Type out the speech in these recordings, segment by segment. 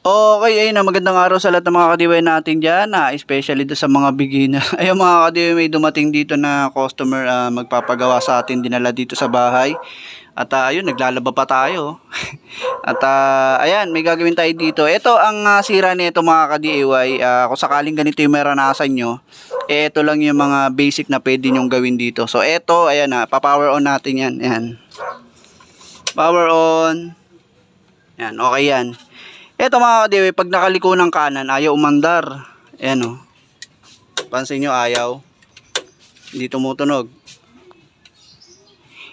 Okay, ayun na magandang araw sa lahat ng mga kadiway natin dyan, ah, especially do sa mga beginner. Ayun mga kadiway, may dumating dito na customer ah, magpapagawa sa atin, dinala dito sa bahay. At ah, ayun, naglalaba pa tayo. At ah, ayan, may gagawin tayo dito. Ito ang ah, sira nito mga ka-DIY. Kung sakaling ganito yung maranasan nyo, eh, ito lang yung mga basic na pwede nyong gawin dito. So ito, ayan na, pa-power on natin yan. Ayan. Power on. Yan, okay yan. Ito mga kadiwi, pag nakaliko ng kanan, ayaw umandar. Ayan o. Pansin nyo, ayaw. Hindi tumutunog.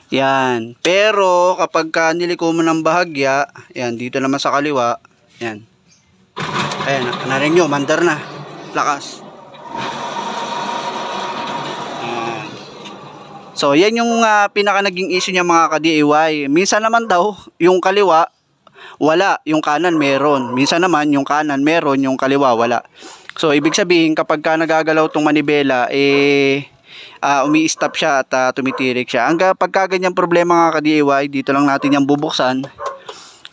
Yan. Pero, kapag ka niliko mo ng bahagya, yan, dito naman sa kaliwa, yan. Ayan, narin nyo, mandar na. Lakas. So, yan yung ah, pinaka naging issue niya mga ka-DIY. Minsan naman daw, yung kaliwa, wala, yung kanan meron. Minsan naman, yung kanan meron, yung kaliwa wala. So, ibig sabihin, kapag ka nagagalaw tong manibela, eh, ah, umi-stop siya at ah, tumitirik siya. Ang pagka ganyang problema nga ka-DIY, dito lang natin yung bubuksan.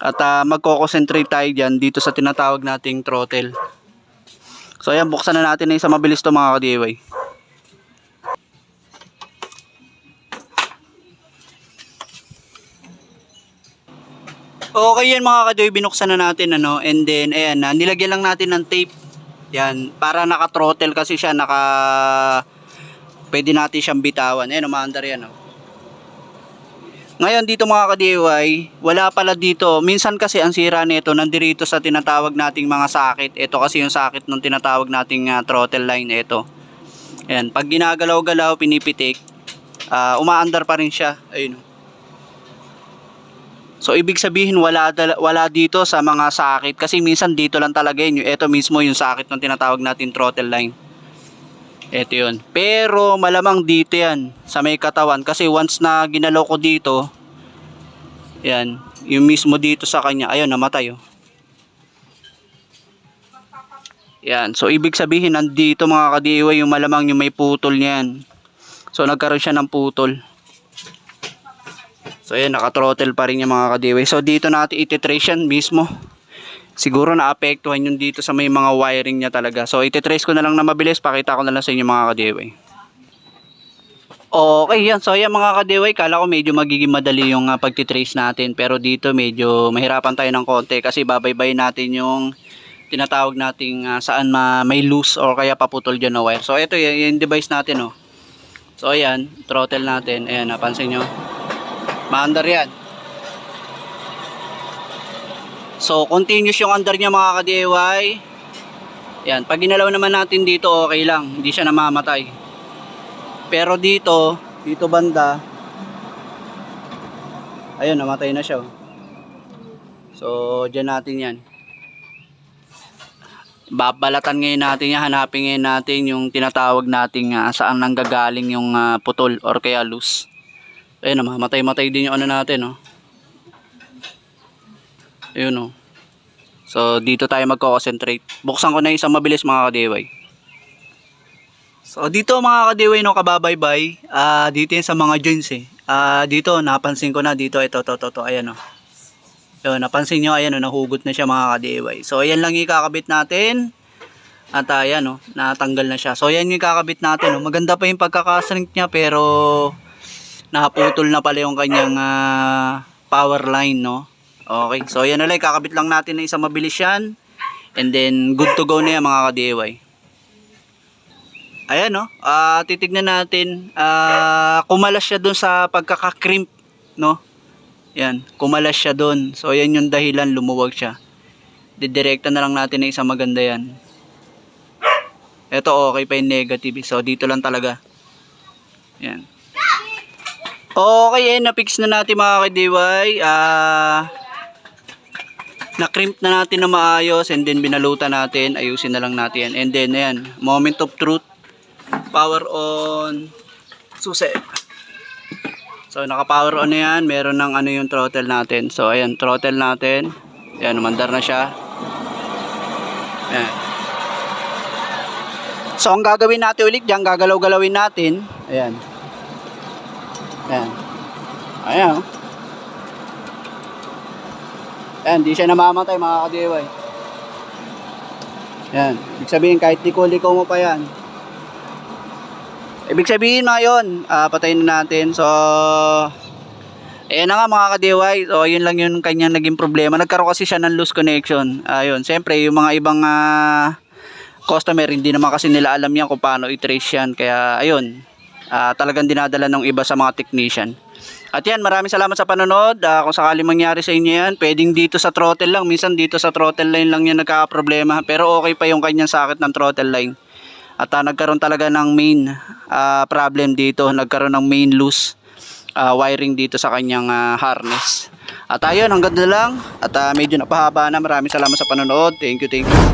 At ah, magko-concentrate tayo dyan dito sa tinatawag nating throttle. So, ayan, buksan na natin na isa mabilis to mga ka-DIY. Okay yan mga kadoy, binuksan na natin ano, and then ayan na, nilagyan lang natin ng tape. Yan, para naka-throttle kasi siya, naka pwede natin siyang bitawan. Ayan, umaandar yan oh. Ngayon dito mga ka-DIY, wala pala dito. Minsan kasi ang sira nito nandirito sa tinatawag nating mga sakit. Ito kasi yung sakit ng tinatawag nating ah, throttle line ito. Ayan, pag ginagalaw-galaw, pinipitik, ah, umaandar pa rin siya. Ayun. So ibig sabihin wala wala dito sa mga sakit kasi minsan dito lang talaga yun. Ito mismo yung sakit ng tinatawag natin throttle line. Ito yun. Pero malamang dito yan sa may katawan kasi once na ginalaw ko dito yan, yung mismo dito sa kanya, ayun namatay oh. Yan, so ibig sabihin nandito mga ka-DIY yung malamang yung may putol niyan. So nagkaroon siya ng putol. So ayan, naka-throttle pa rin yung mga kadiway. So dito natin ititrace yan mismo. Siguro naapektuhan yun dito sa may mga wiring niya talaga. So ititrace ko na lang na mabilis. Pakita ko na lang sa inyo mga kadiway. Okay yan. So ayan mga kadiway, kala ko medyo magiging madali yung uh, pagtitrace natin. Pero dito medyo mahirapan tayo ng konti kasi babaybay natin yung tinatawag nating ah, saan ma may loose or kaya paputol dyan na wire. So ito yung device natin oh. So ayan, throttle natin. Ayan, napansin nyo. Maandar yan. So, continuous yung andar niya mga ka-DIY. Yan, pag ginalaw naman natin dito, okay lang. Hindi siya namamatay. Pero dito, dito banda, ayun, namatay na siya. oh. So, dyan natin yan. Babalatan ngayon natin yan, hanapin ngayon natin yung tinatawag nating ah, saan nanggagaling yung ah, putol or kaya loose. Ayun, mamatay-matay din yung ano natin, oh. Ayun, oh. So, dito tayo magko-concentrate. Buksan ko na isang mabilis mga ka-DIY. So, dito mga ka-DIY, no, kababaybay, ah dito sa mga joints, eh. Ah dito, napansin ko na dito, ito, to, to, to, ayan, oh. Yun, napansin nyo, ayan, oh, nahugot na siya mga ka-DIY. So, ayan lang yung kakabit natin. At ayan, oh, natanggal na siya. So, ayan yung kakabit natin, oh. Maganda pa yung pagkakasrink niya, pero nakaputol na pala yung kanyang ah, power line, no? Okay, so yan lang, kakabit lang natin ng isang mabilis yan. And then, good to go na yan mga ka-DIY. Ayan, no? Ah, titignan natin. ah kumalas siya dun sa pagkakakrimp, no? Yan, kumalas siya dun. So, yan yung dahilan, lumuwag siya. Didirekta na lang natin ng isang maganda yan. Ito, okay pa yung negative. So, dito lang talaga. Yan. Okay, eh, na-fix na natin mga ka-DIY. Ah, na-crimp na natin na maayos and then binalutan natin. Ayusin na lang natin. And then, ayan, moment of truth. Power on. Susi. So, naka-power on na yan. Meron ng ano yung throttle natin. So, ayan, throttle natin. Ayan, umandar na siya. Ayan. So, ang gagawin natin ulit dyan, gagalaw-galawin natin. Ayan. Ayan. Ayan. oh. Ayan, di siya namamatay mga ka-DIY. Ayan. Ibig sabihin, kahit liko-liko mo pa yan. Ibig sabihin mga yun, ah, patayin na natin. So, Ayan na nga mga ka-DIY. So, yun lang yung kanyang naging problema. Nagkaroon kasi siya ng loose connection. Ayun, siyempre, yung mga ibang ah, customer, hindi naman kasi nila alam yan kung paano i-trace yan. Kaya, ayun, ah, talagang dinadala ng iba sa mga technician. At yan, maraming salamat sa panonood. Ah, kung sakali mangyari sa inyo yan, pwedeng dito sa throttle lang. Minsan dito sa throttle line lang yan nagkakaproblema. Pero okay pa yung kanyang sakit ng throttle line. At ah, nagkaroon talaga ng main ah, problem dito. Nagkaroon ng main loose ah, wiring dito sa kanyang ah, harness. At ayun, hanggang doon lang. At ah, medyo napahaba na. Maraming salamat sa panonood. Thank you, thank you.